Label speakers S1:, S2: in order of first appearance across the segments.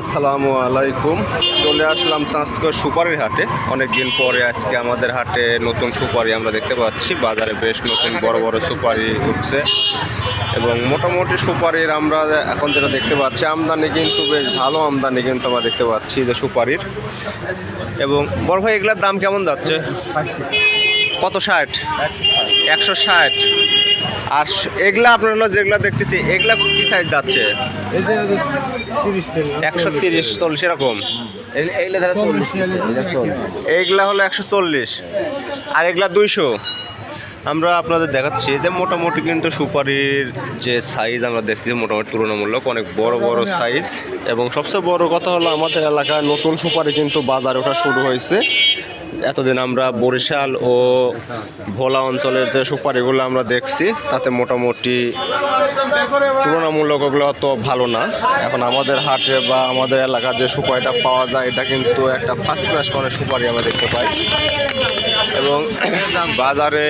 S1: আসসালামু আলাইকুম। চলে আসলাম চাঁচকর সুপারির হাটে। অনেক দিন পরে আজকে আমাদের হাটে নতুন সুপারি আমরা দেখতে পাচ্ছি। বাজারে বেশ নতুন বড় বড় সুপারি উঠছে। এবং মোটামুটি সুপারির আমরা এখন যেটা দেখতে পাচ্ছি আমদানি কিন্তু বেশ ভালো আমদানি কিন্তু আমরা দেখতে পাচ্ছি যে সুপারির। এবং বড় ভাই এগুলোর দাম কেমন যাচ্ছে? কত ষাট? একশো ষাট। আর এগুলা আপনার যেগুলা দেখতেছি এগুলা কি সাইজ যাচ্ছে? একশো তিরিশ চল্লিশ এরকম। এইগুলা হলো একশো চল্লিশ। আর এগুলা দুইশো। আমরা আপনাদের দেখাচ্ছি যে মোটামুটি কিন্তু সুপারির যে সাইজ আমরা দেখতেছি মোটামুটি তুলনামূলক অনেক বড় বড় সাইজ এবং সবচেয়ে বড় কথা হলো আমাদের এলাকায় নতুন সুপারি কিন্তু বাজারে ওঠা শুরু হয়েছে। এতদিন আমরা বরিশাল ও ভোলা অঞ্চলের যে সুপারিগুলো আমরা দেখছি তাতে মোটামুটি তুলনামূলক ওগুলো অত ভালো না। এখন আমাদের হাটে বা আমাদের এলাকার যে সুপারিটা পাওয়া যায় এটা কিন্তু একটা ফার্স্ট ক্লাস মানে সুপারি আমরা দেখতে পাই। এবং বাজারে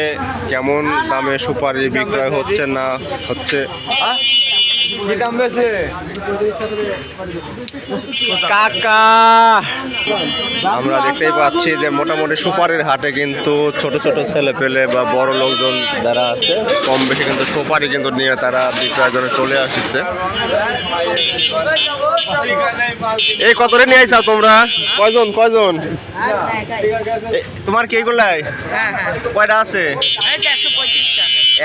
S1: কেমন দামে সুপারি বিক্রয় হচ্ছে না হচ্ছে? কাকা! আমরা দেখতেই পাচ্ছি যে মোটামুটি সুপারির হাটে কিন্তু ছোট ছোট ছেলে পেলে বা বড় লোকজন যারা আছে কম বেশি কিন্তু সুপারি কিন্তু নিয়ে তারা জন্য চলে আসছে। এই কত রে নিয়ে আইসাও তোমরা? কয়জন কয়জন? তোমার কি এগুলাই?
S2: হ্যাঁ হ্যাঁ।
S1: কয়টা আছে?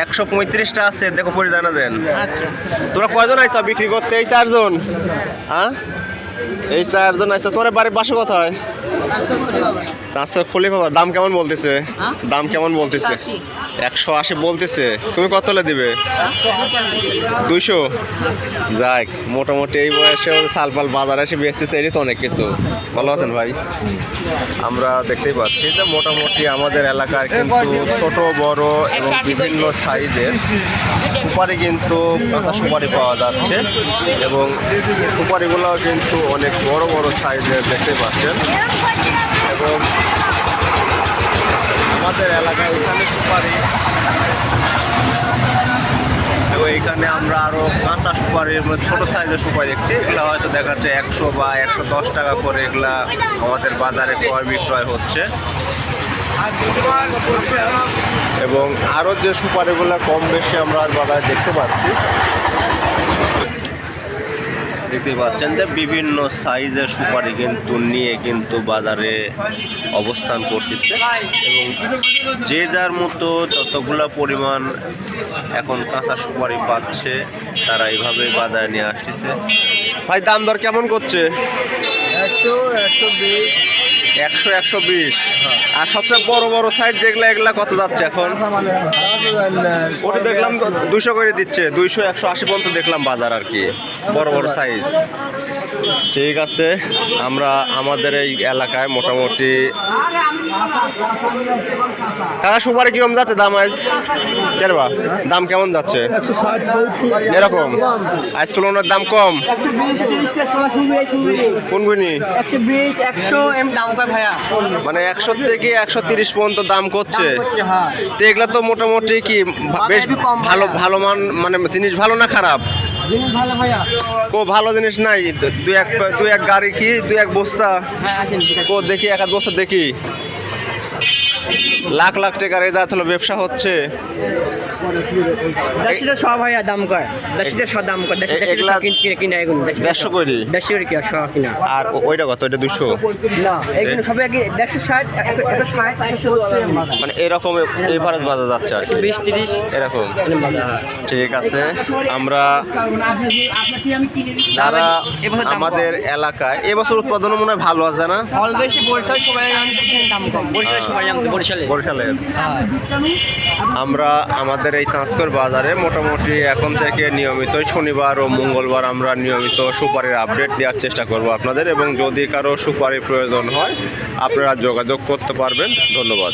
S2: একশো
S1: পঁয়ত্রিশটা। আছে দেখো পরে জানা দেন।
S2: আচ্ছা।
S1: তোমরা কয়জন আইসা বিক্রি করতে? এই চারজন। হ্যাঁ এই চারজন আইসা তোমার বাড়ির বাসা কোথায়? চারশো খুলে পাবা দাম কেমন বলতেছে?
S2: হ্যাঁ?
S1: দাম কেমন বলতেছে? একশো আশি। বলতেছে। তুমি কত হলে দিবে?
S2: হ্যাঁ?
S1: দুইশো? যাক মোটামুটি এই বয়সে সালপাল বাজারে এসে বেচতেছে এটি তো অনেক কিছু। ভালো আছেন ভাই? আমরা দেখতেই পাচ্ছি যে মোটামুটি আমাদের এলাকার কিন্তু ছোট বড় এবং বিভিন্ন সাইজের সুপারি কিন্তু কাঁচা সুপারি পাওয়া যাচ্ছে এবং সুপারিগুলো কিন্তু অনেক বড় বড় সাইজের দেখতে পাচ্ছেন। এবং আমাদের এলাকায় এখানে সুপারি। এবং এখানে আমরা আরও কাঁচা সুপারি ছোটো সাইজের সুপারি দেখছি। এগুলো হয়তো দেখাচ্ছে একশো বা একশো দশ টাকা করে এগুলা আমাদের বাজারে ক্রয় বিক্রয় হচ্ছে। এবং আরও যে সুপারিগুলো কম বেশি আমরা বাজারে দেখতে পাচ্ছি। দেখতে পাচ্ছেন যে বিভিন্ন সাইজের সুপারি কিন্তু নিয়ে কিন্তু বাজারে অবস্থান করতেছে। এবং যে যার মতো যতগুলো পরিমাণ এখন কাঁচা সুপারি পাচ্ছে, তারা এইভাবে বাজারে নিয়ে আসতেছে। ভাই, দাম দর কেমন করছে?
S2: একশো একশো বিশ।
S1: একশো একশো বিশ। আর সবচেয়ে বড় বড় সাইজ যেগুলো, এগুলা কত যাচ্ছে এখন? ওটা দেখলাম দুশো করে দিচ্ছে, দুইশো, একশো আশি পর্যন্ত দেখলাম বাজার আর কি, বড় বড় সাইজ ঠিক আছে আমরা আমাদের এই এলাকায় মোটামুটি কাকা সুপারি কিরম যাচ্ছে দাম আজ? কেরবা দাম কেমন যাচ্ছে? এরকম। আজ তুলনার দাম কম। কোন গুনি
S2: একশো বিশ একশো এম দাম কয় ভাইয়া
S1: মানে একশো থেকে একশো তিরিশ পর্যন্ত দাম করছে। তো এগুলা তো মোটামুটি কি বেশ ভালো ভালো মান মানে জিনিস ভালো না খারাপ? কো ভালো জিনিস নাই। দুই এক দুই এক গাড়ি কি দুই এক বস্তা?
S2: হ্যাঁ
S1: কো দেখি এক বস্তা দেখি। লাখ লাখ টাকার এই হলো ব্যবসা হচ্ছে।
S2: সব দাম কয়? সব দাম কয়?
S1: এগুলা
S2: কিনে কিনে এগুলো
S1: দেড়শো করে
S2: দেশি করে কি আর সব কিনা।
S1: আর ওইটা কত? ওইটা দুশো
S2: না এগুলো সবাই কি দেড়শো ষাট।
S1: মানে এরকম এভারেজ বাজার যাচ্ছে আর কি।
S2: বিশ তিরিশ
S1: এরকম। ঠিক আছে আমরা যারা। আমাদের এলাকায় এবছর উৎপাদন মনে হয় ভালো আছে না?
S2: সবাই দাম কম। বরিশাল সবাই জানতো বরিশালে?
S1: আমরা আমাদের এই চাঁচকর বাজারে মোটামুটি এখন থেকে নিয়মিত শনিবার ও মঙ্গলবার আমরা নিয়মিত সুপারির আপডেট দেওয়ার চেষ্টা করব আপনাদের এবং যদি কারও সুপারি প্রয়োজন হয়, আপনারা যোগাযোগ করতে পারবেন। ধন্যবাদ।